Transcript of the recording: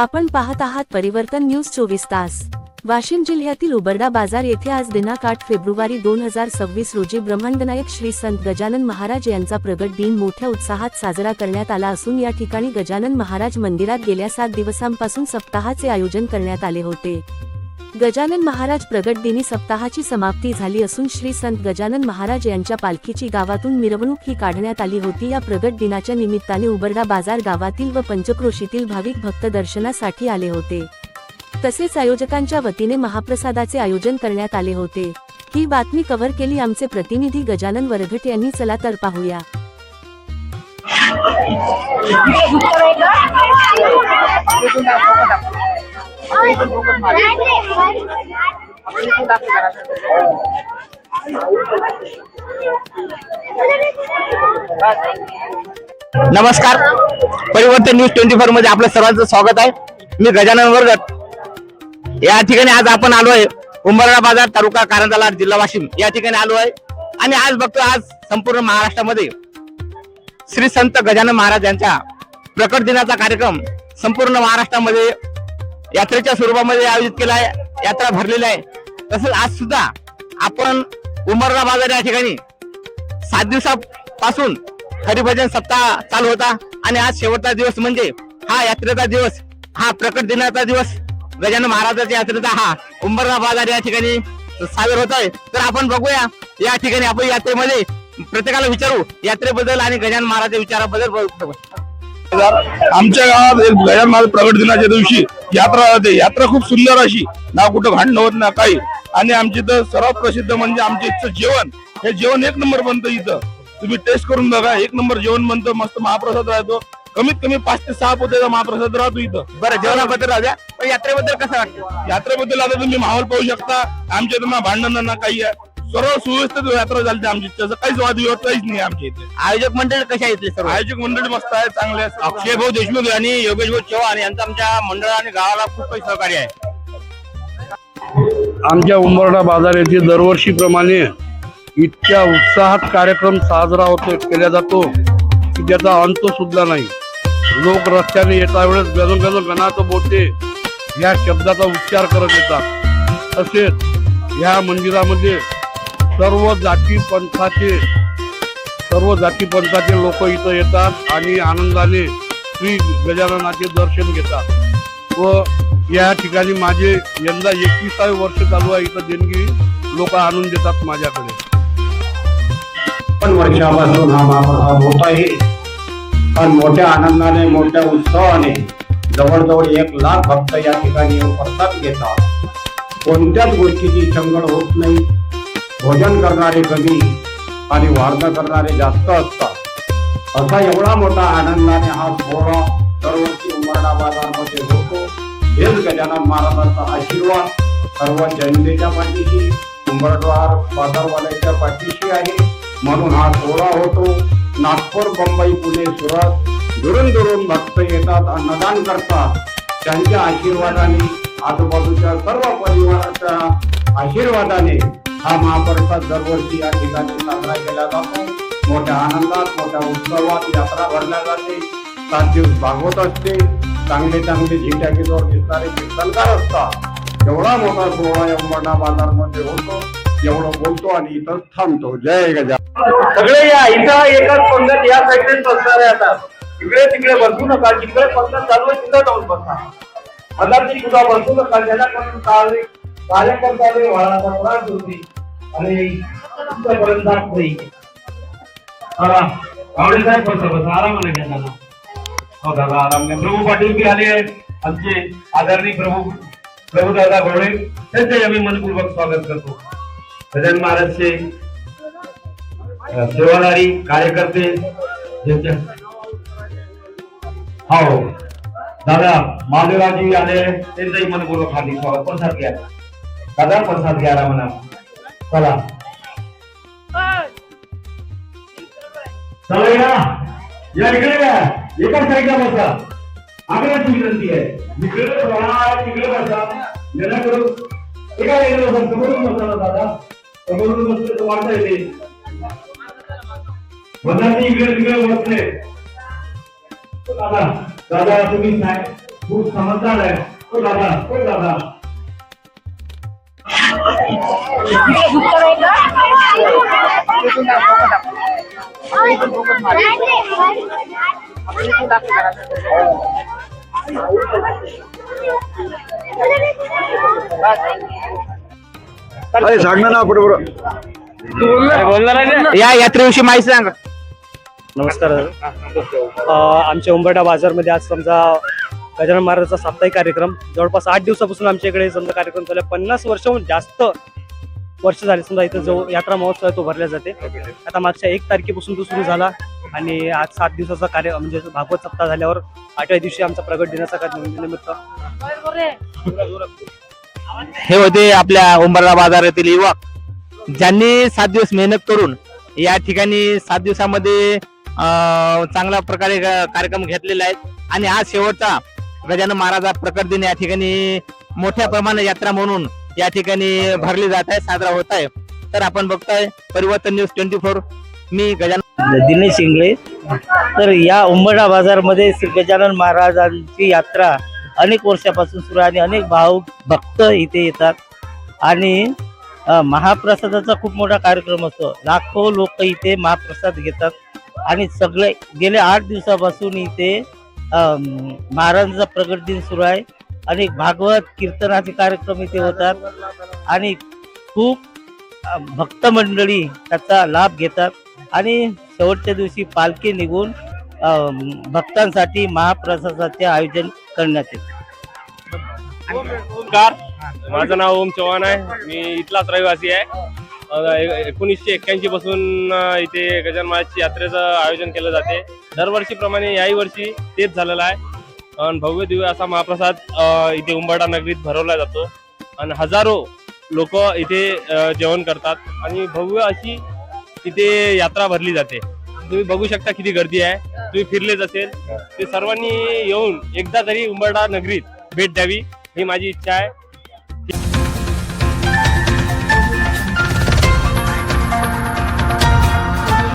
आपण पाहत आहात परिवर्तन न्यूज चोवीस तास. वाशिम जिल्ह्यातील उबरडा बाजार येथे आज दिनांक आठ फेब्रुवारी दोन हजार सव्वीस रोजी ब्रह्मांडनायक श्री संत गजानन महाराज यांचा प्रगट दिन मोठ्या उत्साहात साजरा करण्यात आला असून या ठिकाणी गजानन महाराज मंदिरात गेल्या सात दिवसांपासून सप्ताहाचे आयोजन करण्यात आले होते. गजानन महाराज प्रगट दिनी सप्ताहाची समाप्ती झाली असून श्री संत गजानन महाराज यांच्या पालखीची गावातून मिरवणूक ही काढण्यात आली होती. या प्रगट दिनाच्या निमित्ताने उबरडा बाजार गावातील व पंचक्रोशीतील भाविक भक्त दर्शनासाठी आले होते. तसेच आयोजकांच्या वतीने महाप्रसादाचे आयोजन करण्यात आले होते. ही बातमी कव्हर केली आमचे प्रतिनिधी गजानन वरघट यांनी. चला तर पाहूया. नमस्कार. परिवर्तन न्यूज ट्वेंटी फोरमध्ये आपलं सर्वांचं स्वागत आहे. मी गजानन वर्गत. या ठिकाणी आज आपण आलो आहे. उंबरडा बाजार तालुका कारंजाला जिल्हा वाशिम. या ठिकाणी आलो आहे. आणि आज बघतो आज संपूर्ण महाराष्ट्रामध्ये श्री संत गजानन महाराज यांच्या प्रकट दिनाचा कार्यक्रम संपूर्ण महाराष्ट्रामध्ये यात्रेच्या स्वरूपामध्ये आयोजित केला आहे यात्रा भरलेली आहे तसंच आज सुद्धा आपण उमरला बाजार या ठिकाणी सात दिवसापासून हरिभजन सप्ताह चालू होता आणि आज शेवटचा दिवस म्हणजे हा यात्रेचा दिवस हा प्रकट दिनाचा दिवस गजानन महाराजाच्या यात्रेचा हा उंबरगा बाजार या ठिकाणी सादर होत आहे तर आपण बघूया या ठिकाणी आपण यात्रेमध्ये प्रत्येकाला विचारू यात्रेबद्दल आणि गजानन महाराजच्या विचाराबद्दल बघू. आमच्या गावात एक गजान महाराज प्रगट दिनाच्या दिवशी यात्रा राहते यात्रा खूप सुंदर अशी. ना कुठं भांडण होत ना काही. आणि आमची इथं सर्वात प्रसिद्ध म्हणजे आमच्या इथचं जेवण. हे जेवण एक नंबर बनतं इथं. तुम्ही टेस्ट करून बघा एक नंबर जेवण बनतं. मस्त महाप्रसाद राहतो. कमीत कमी पाच ते सहा पोत्याचा महाप्रसाद राहतो इथं. बरं जेवणाबद्दल राहू द्या पण यात्रेबद्दल कसं वाटतं? यात्रेबद्दल आता तुम्ही माहोल पाहू शकता. आमच्या इथं ना भांडण ना काही आहे. सर्व सुव्यवस्थित यात्रा चालते आमची. त्याचं काहीच वादविवाद काहीच नाही आमच्या इथे. आयोजक मंडळ कशा येतले सर्व? आयोजक मंडळी मस्त आहे चांगले आहे अक्षय भाऊ देशमुख आणि योगेश भाऊ चव्हाण यांचं आमच्या मंडळ आणि गावाला खूप काही सहकार्य आहे. आमच्या उंबरडा बाजार येथे दरवर्षीप्रमाणे इतक्या उत्साहात कार्यक्रम साजरा होतो केला जातो की त्याचा अंत सुद्धा नाही. लोक रस्त्याने येता वेळेस गण गण गणाचं बोटे या शब्दाचा उच्चार करत येतात. तसेच ह्या मंदिरामध्ये सर्व जाती पंथाचे सर्व जाती पंथाचे लोक इथं येतात आणि आनंदाने श्री गजाननाचे दर्शन घेतात. व या ठिकाणी माझे यंदा एकविसावे वर्ष चालू आहे इथं देणगी. लोक आणून देतात माझ्याकडे. पण वर्षापासून हा महाप्रसाद होत आहे. पण मोठ्या आनंदाने मोठ्या उत्सवाने जवळजवळ एक लाख भक्त या ठिकाणी येऊन प्रसाद घेतात. कोणत्याच गोष्टीची संगड होत नाही. भोजन करणारे कमी आणि वाढणं करणारे जास्त असतात. असा एवढा मोठा आनंदाने हा सोहळा दरवर्षी उमरडा बाजारमध्ये होतो. हेच गजानन महाराजांचा आशीर्वाद सर्व जनतेच्या पाठीशी उंबरडवार बाजारवाल्याच्या पाठीशी आहे. म्हणून हा सोहळा होतो. नागपूर मुंबई पुणे सुरत दुरून दुरून भक्त येतात अन्नदान करतात. त्यांच्या आशीर्वादाने आजूबाजूच्या सर्व परिवाराच्या आशीर्वादाने हा महाप्रसाद दरवर्षी या ठिकाणी साजरा केला जातो. मोठ्या आनंदात मोठ्या उत्सवात यात्रा भरल्या जाते. सात दिवस भागवत असते. चांगले चांगले झिंट्या गीतावर दिसणारे कीर्तनकार असतात. एवढा मोठा सोहळा एवढा बाजार बाजारमध्ये होतो. एवढं बोलतो आणि इथं थांबतो. जय गजा. सगळे या इथं एकच पंगत या साईडनेच बसणारे आता. इकडे तिकडे बसू नका. जिकडे पंगत चालू आहे तिथं जाऊन बसा. मधाची सुद्धा बसू नका. ज्याला करून कार्यकर्त्याने वाळाचा त्रास होती आणि तुमच्यापर्यंत जात नाही. हा साहेब बसा बसा आरामाने घ्या दादा हो दादा आराम घ्या प्रभू पाटील बी आले आहेत. आमचे आदरणीय प्रभू प्रभू दादा गोळे त्यांचे आम्ही मनपूर्वक स्वागत करतो. गजान महाराजचे सेवादारी कार्यकर्ते हो. दादा महादेवाजी आले त्यांचंही मनपूर्वक हार्दिक स्वागत. पण सारखे आहे दादा प्रसाद घ्या म्हणा चला चला या या इकडे या एका साईडला बसा आग्रहाची विनंती आहे इकडे बसा तिकडे बसा जेणेकरून एका साईडला बसा समोरून बसा ना दादा समोरून बसले तर वाढता येते मनाची इकडे तिकडे बसले दादा दादा तुम्ही नाही खूप समजदार आहे तो दादा तो दादा या यात्रेविषयी माहिती सांगा. नमस्कार. अ, आमच्या उंबरठा बाजारमध्ये आज समजा गजानन महाराजांचा साप्ताहिक कार्यक्रम. जवळपास आठ दिवसापासून आमच्या इकडे समजा कार्यक्रम चालू आहे. पन्नास वर्षाहून जास्त वर्ष झाले समजा इथं जो यात्रा महोत्सव आहे तो भरला जाते. आता मागच्या एक तारखेपासून तो सुरू झाला आणि आज सात दिवसाचा कार्य म्हणजे भागवत सप्ताह झाल्यावर आठव्या दिवशी आमचा प्रगट दिनाचा निमित्त. हे होते आपल्या उंबरला बाजारातील युवक. ज्यांनी सात दिवस मेहनत करून या ठिकाणी सात दिवसामध्ये चांगल्या प्रकारे कार्यक्रम घेतलेला आहे आणि आज शेवटचा गजानन महाराजा प्रकट दिन या ठिकाणी मोठ्या प्रमाणात यात्रा म्हणून या ठिकाणी भरली जात आहे साजरा होत आहे. तर आपण बघताय परिवर्तन न्यूज ट्वेंटी फोर मी गजानन दिनेश इंगळे तर या उंबडा बाजारमध्ये श्री गजानन महाराजांची यात्रा अनेक वर्षापासून सुरू आहे आणि अनेक भाव भक्त इथे येतात. आणि महाप्रसादाचा खूप मोठा कार्यक्रम असतो. लाखो लोक इथे महाप्रसाद घेतात. आणि सगळे गेले आठ दिवसापासून इथे महाराजांचा प्रगट दिन सुरू आहे. आणि भागवत कीर्तनाचे कार्यक्रम इथे होतात. आणि खूप भक्त मंडळी त्याचा लाभ घेतात. आणि शेवटच्या दिवशी पालखी निघून भक्तांसाठी महाप्रसादाचे आयोजन करण्यात येते. नमस्कार. माझं नाव ओम चव्हाण आहे. मी इथलाच रहिवासी आहे. एकोणीसशे एक्क्याऐंशी पासून इथे गजानमाची महाराजची यात्रेचं आयोजन केलं जाते. दरवर्षीप्रमाणे याही वर्षी तेच झालेलं आहे. आणि भव्य दिव्य असा महाप्रसाद इथे उंबरडा नगरीत भरवला जातो. आणि हजारो लोक इथे जेवण करतात. आणि भव्य अशी इथे यात्रा भरली जाते. तुम्ही बघू शकता किती गर्दी आहे. तुम्ही फिरलेच असेल. ते सर्वांनी येऊन एकदा तरी उंबरडा नगरीत भेट द्यावी ही माझी इच्छा आहे.